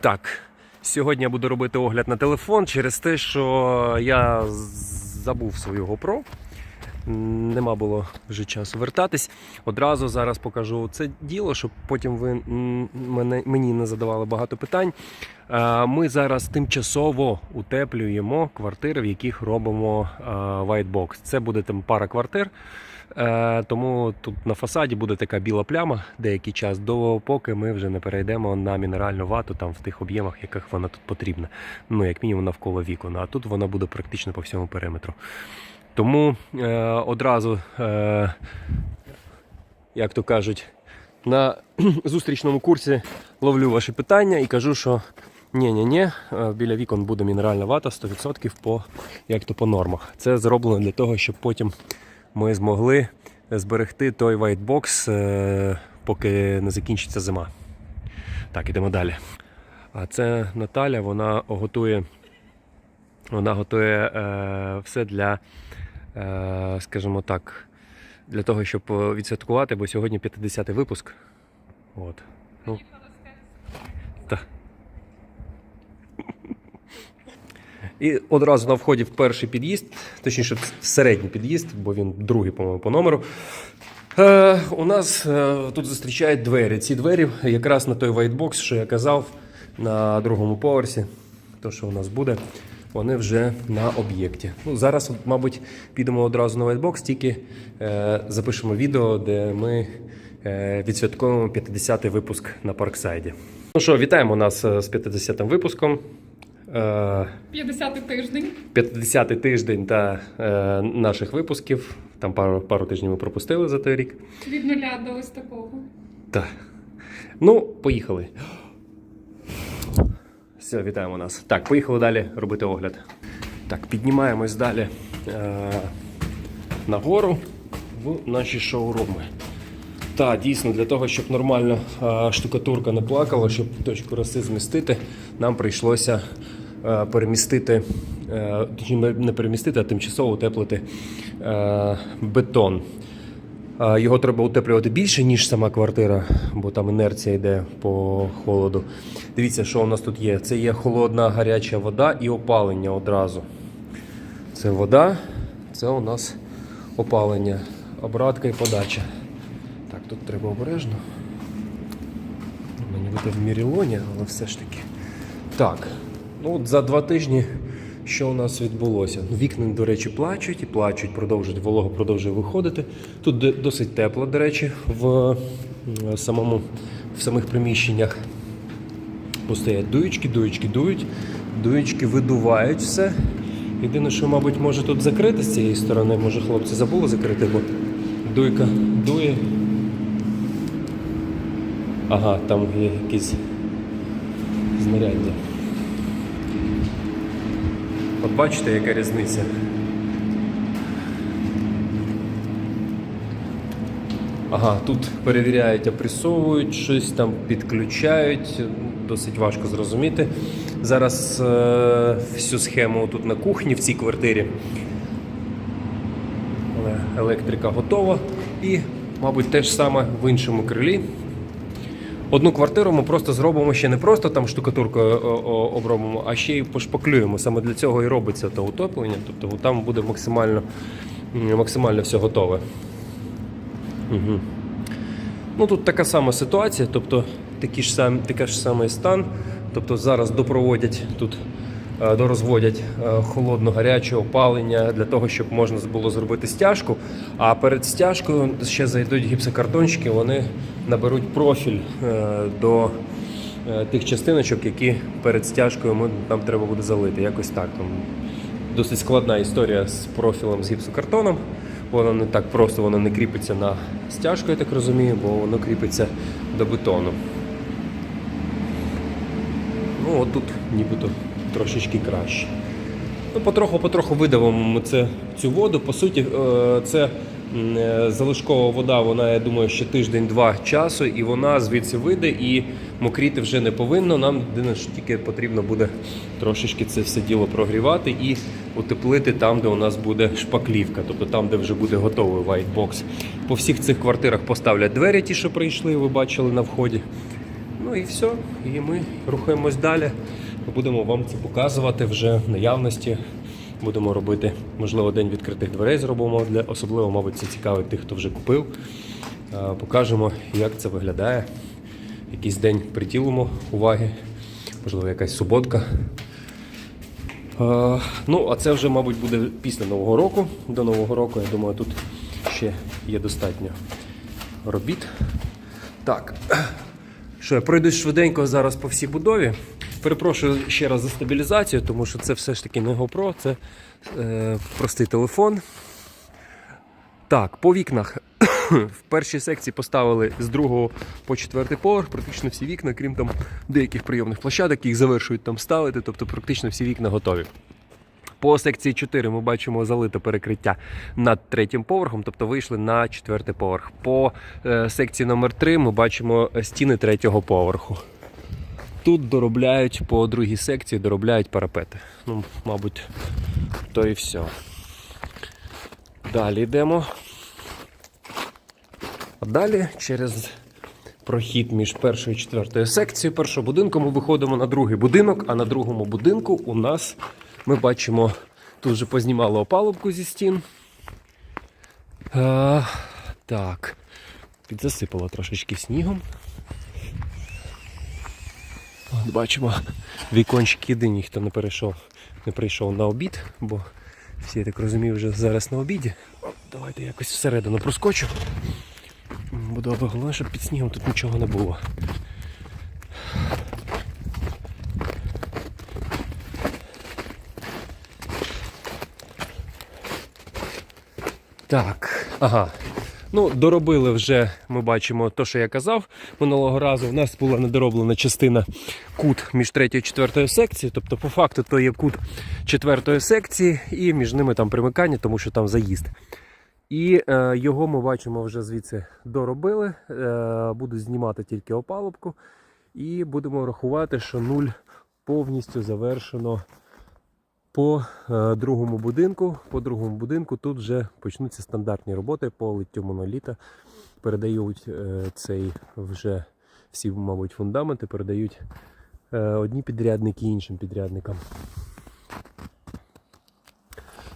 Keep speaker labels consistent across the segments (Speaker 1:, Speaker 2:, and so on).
Speaker 1: Так, сьогодні я буду робити огляд на телефон через те, що я забув свою GoPro. Нема було вже часу вертатись. Одразу зараз покажу це діло, щоб потім ви мене, мені не задавали багато питань. Е, Ми зараз тимчасово утеплюємо квартири, в яких робимо е, white box. Це буде там пара квартир. Е, Тому тут на фасаді буде така біла пляма деякий час, допоки ми вже не перейдемо на мінеральну вату там в тих об'ємах, яких вона тут потрібна. Ну, як мінімум навколо вікон. А тут вона буде практично по всьому периметру. Тому е, одразу, е, як то кажуть, на зустрічному курсі ловлю ваші питання і кажу, що ні-ні-ні, е, біля вікон буде мінеральна вата 100% по, як то по нормах. Це зроблено для того, щоб потім ми змогли зберегти той whitebox, е, поки не закінчиться зима. Так, ідемо далі. А це Наталя, вона готує, вона готує е, все для, е, скажімо так, для того, щоб відсвяткувати, бо сьогодні 50-й випуск. От. Ну, та. І одразу на вході в перший під'їзд, точніше, в середній під'їзд, бо він другий, по-моєму, по номеру. Е, у нас е, тут зустрічають двері. Ці двері якраз на той whitebox, що я казав, на другому поверсі, то, що у нас буде, вони вже на об'єкті. Ну, зараз, мабуть, підемо одразу на whitebox, тільки е, запишемо відео, де ми е, відсвяткуємо 50-й випуск на Парксайді. Ну що, вітаємо нас е, з 50-м випуском. Е,
Speaker 2: 50 тиждень.
Speaker 1: 50-й тиждень та е, наших випусків. Там пару, пару тижнів ми пропустили за той рік.
Speaker 2: Від нуля до ось такого.
Speaker 1: Так. Ну, поїхали. Все, вітаємо нас. Так, поїхали далі робити огляд. Так, піднімаємось далі е, нагору в наші шоуруми. Та, дійсно, для того, щоб нормально е, штукатурка не плакала, щоб точку роси змістити, нам прийшлося перемістити, е, не перемістити, а тимчасово утеплити е, бетон. Е, Його треба утеплювати більше, ніж сама квартира, бо там інерція йде по холоду. Дивіться, що у нас тут є. Це є холодна гаряча вода і опалення одразу. Це вода, це у нас опалення, обратка і подача. Так, тут треба обережно. Мені буде в Мірілоні, але все ж таки. Так, ну от за два тижні що у нас відбулося? Ну, Вікна, до речі, плачуть і плачуть, продовжують, волога продовжує виходити. Тут досить тепло, до речі, в, самому, в самих приміщеннях. Постоять дуючки, дуючки дують, дуючки видувають все. Єдине, що, мабуть, може тут закрити з цієї сторони, може хлопці забули закрити, бо дуйка дує. Ага, там є якісь знаряддя. От бачите, яка різниця? Ага, тут перевіряють, опресовують щось там, підключають. Досить важко зрозуміти. Зараз е, всю схему тут на кухні в цій квартирі. Але електрика готова. І, мабуть, те ж саме в іншому крилі. Одну квартиру ми просто зробимо ще не просто там штукатуркою о, обробимо, а ще й пошпаклюємо. Саме для цього і робиться те утоплення. Тобто там буде максимально, максимально все готове. Угу. Ну тут така сама ситуація, тобто такий ж сам, такий ж самий стан. Тобто зараз допроводять тут, е, дорозводять е, холодно-гаряче опалення для того, щоб можна було зробити стяжку. А перед стяжкою ще зайдуть гіпсокартончики, вони наберуть профіль е, до е, тих частиночок, які перед стяжкою нам треба буде залити. Якось так. Там досить складна історія з профілем з гіпсокартоном. Воно не так просто, воно не кріпиться на стяжку, я так розумію, бо воно кріпиться до бетону. Ну, от нібито трошечки краще. Ну, потроху-потроху видавимо це, цю воду. По суті, е, це е, залишкова вода, вона, я думаю, ще тиждень-два часу, і вона звідси вийде і мокріти вже не повинно. Нам тільки потрібно буде трошечки це все діло прогрівати і утеплити там, де у нас буде шпаклівка, тобто там, де вже буде готовий box. По всіх цих квартирах поставлять двері, ті, що прийшли, ви бачили на вході. Ну і все. І ми рухаємось далі. Будемо вам це показувати вже в наявності. Будемо робити, можливо, день відкритих дверей зробимо для особливо, мабуть, це цікавить тих, хто вже купив. Покажемо, як це виглядає. Якийсь день приділимо уваги, можливо, якась суботка. Ну, а це вже, мабуть, буде після Нового року. До Нового року, я думаю, тут ще є достатньо робіт. Так, що я пройдусь швиденько зараз по всій будові. Перепрошую ще раз за стабілізацію, тому що це все ж таки не GoPro, це е, простий телефон. Так, по вікнах. В першій секції поставили з другого по четвертий поверх практично всі вікна, крім там деяких прийомних площадок, їх завершують там ставити, тобто практично всі вікна готові. По секції 4 ми бачимо залите перекриття над третім поверхом, тобто вийшли на четвертий поверх. По е, секції номер 3 ми бачимо стіни третього поверху. Тут доробляють по другій секції, доробляють парапети. Ну, мабуть, то і все. Далі йдемо. А далі через прохід між першою і четвертою секцією першого будинку ми виходимо на другий будинок, а на другому будинку у нас ми бачимо, тут вже познімали опалубку зі стін. А, так, підзасипало трошечки снігом. Бачимо, вікончик єдині, хто не перейшов, не прийшов на обід, бо всі, я так розумію, вже зараз на обіді. Давайте якось всередину проскочу. М, Буде головне, щоб під снігом тут нічого не було. Так, ага. Ну, доробили вже, ми бачимо те, що я казав. Минулого разу у нас була недороблена частина кут між третьою і четвертою секцією. Тобто, по факту, то є кут четвертої секції, і між ними там примикання, тому що там заїзд. І е, його ми бачимо вже звідси доробили. Е, буду знімати тільки опалубку. І будемо рахувати, що нуль повністю завершено по е, другому будинку. По другому будинку тут вже почнуться стандартні роботи по литтю моноліта. Передають е, цей вже всі, мабуть, фундаменти, передають е, одні підрядники іншим підрядникам.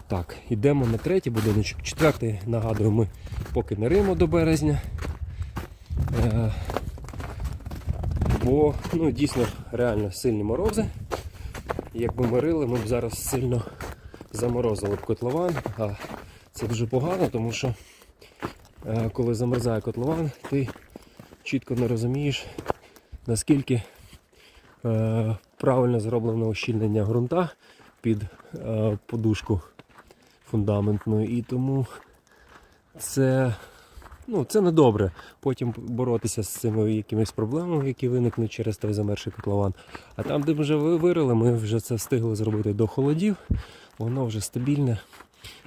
Speaker 1: Так, йдемо на третій будиночок. Четвертий, нагадую, ми поки не римо до березня. Бо ну, дійсно реально сильні морози. Якби ми рили, ми б зараз сильно заморозили б котлован. А це дуже погано, тому що е, коли замерзає котлован, ти чітко не розумієш, наскільки е, правильно зроблено ощільнення ґрунта під е, подушку фундаментну. І тому це, ну, це не добре. Потім боротися з цими якимись проблемами, які виникнуть через той замерзший котлован. А там, де ми вже вирили, ми вже це встигли зробити до холодів. Воно вже стабільне.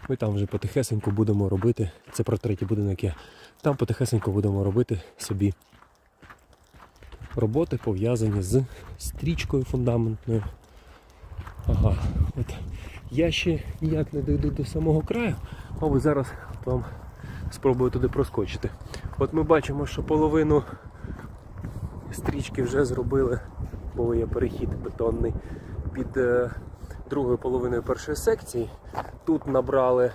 Speaker 1: Ми там вже потихесеньку будемо робити. Це про третій будинок є. Там потихесеньку будемо робити собі роботи, пов'язані з стрічкою фундаментною. Ага, от я ще ніяк не дойду до самого краю. Мабуть, зараз вам спробую туди проскочити. От ми бачимо, що половину стрічки вже зробили, бо є перехід бетонний під е, другою половиною першої секції. Тут набрали е,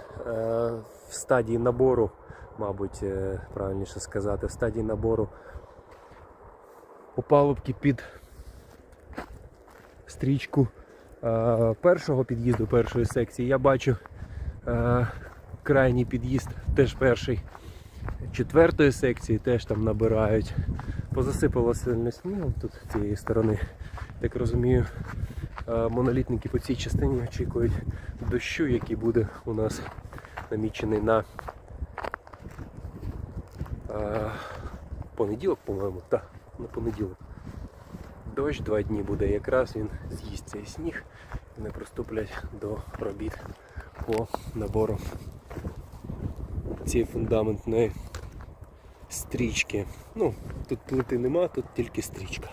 Speaker 1: в стадії набору, мабуть, е, правильніше сказати, в стадії набору опалубки під стрічку першого під'їзду першої секції. Я бачу крайній під'їзд, теж перший четвертої секції, теж там набирають. Позасипало сильно снігом тут цієї сторони. Так розумію, монолітники по цій частині очікують дощу, який буде у нас намічений на понеділок, по-моєму. Так, на понеділок. Дощ два дні буде, якраз він з'їсть цей сніг і не приступлять до робіт по набору цієї фундаментної стрічки. Ну, тут плити нема, тут тільки стрічка.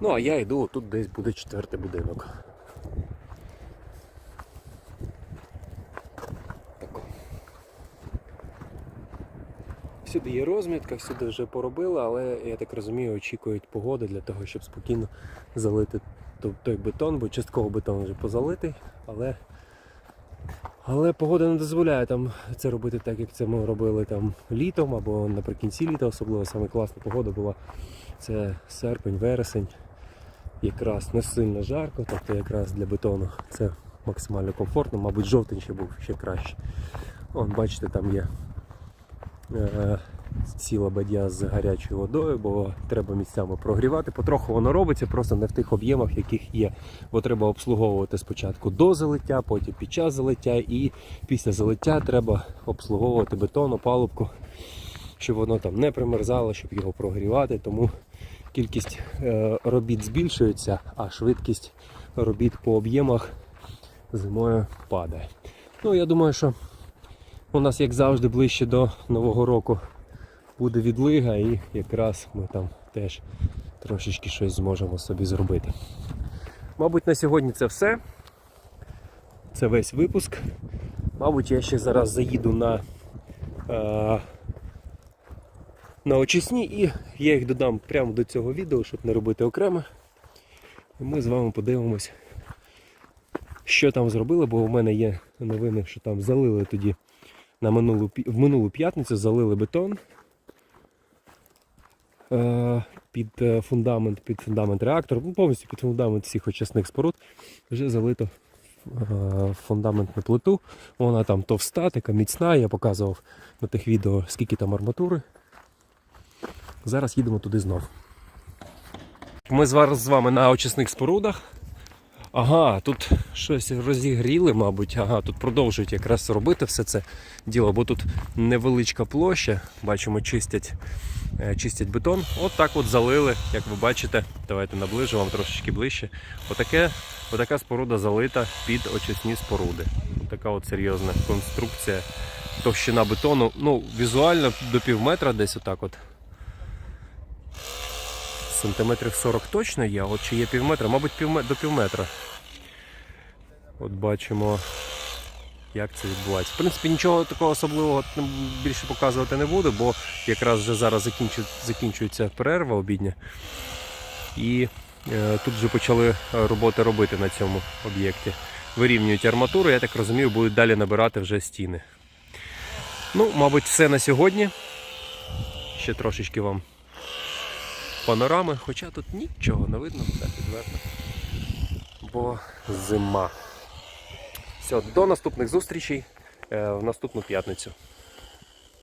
Speaker 1: Ну а я йду, тут десь буде четвертий будинок. Так. Всюди є розмітка, всюди вже поробили, але я так розумію, очікують погоди для того, щоб спокійно залити той бетон, бо частково бетон вже позалитий, але, але погода не дозволяє там це робити так, як це ми робили там літом або наприкінці літа, особливо саме класна погода була. Це серпень, вересень, якраз не сильно жарко, тобто якраз для бетону це максимально комфортно, мабуть, жовтень ще був ще краще. Вон, бачите, там є е, ціла бадя з гарячою водою, бо треба місцями прогрівати. Потроху воно робиться, просто не в тих об'ємах, яких є. Бо треба обслуговувати спочатку до залиття, потім під час залиття і після залиття треба обслуговувати бетон, опалубку, щоб воно там не примерзало, щоб його прогрівати. Тому кількість е, робіт збільшується, а швидкість робіт по об'ємах зимою падає. Ну, я думаю, що у нас, як завжди, ближче до Нового року буде відлига, і якраз ми там теж трошечки щось зможемо собі зробити. Мабуть, на сьогодні це все. Це весь випуск. Мабуть, я ще зараз заїду на, е, на очисні і я їх додам прямо до цього відео, щоб не робити окремо. І ми з вами подивимось, що там зробили, бо у мене є новини, що там залили тоді на минулу, в минулу п'ятницю залили бетон під е, фундамент, під фундамент реактора, ну, повністю під фундамент всіх очисних споруд. Вже залито е, фундаментну плиту. Вона там товста, така міцна. Я показував на тих відео, скільки там арматури. Зараз їдемо туди знов. Ми зараз з вами на очисних спорудах. Ага, тут щось розігріли, мабуть. Ага, тут продовжують якраз робити все це діло, бо тут невеличка площа. Бачимо, чистять, е, чистять бетон. От так от залили, як ви бачите. Давайте наближу вам трошечки ближче. Отаке, отака споруда залита під очисні споруди. Така от серйозна конструкція. Товщина бетону. Ну, візуально до пів метра десь отак от. Сантиметрів 40 точно є, от чи є пів метра, мабуть, пів, до пів метра. От бачимо, як це відбувається. В принципі, нічого такого особливого більше показувати не буду, бо якраз вже зараз закінчу, закінчується перерва обідня. І е, тут вже почали е, роботи робити на цьому об'єкті. Вирівнюють арматуру, я так розумію, будуть далі набирати вже стіни. Ну, мабуть, все на сьогодні. Ще трошечки вам панорами, хоча тут нічого не видно, так відверто. Бо зима. Все, до наступних зустрічей е, в наступну п'ятницю.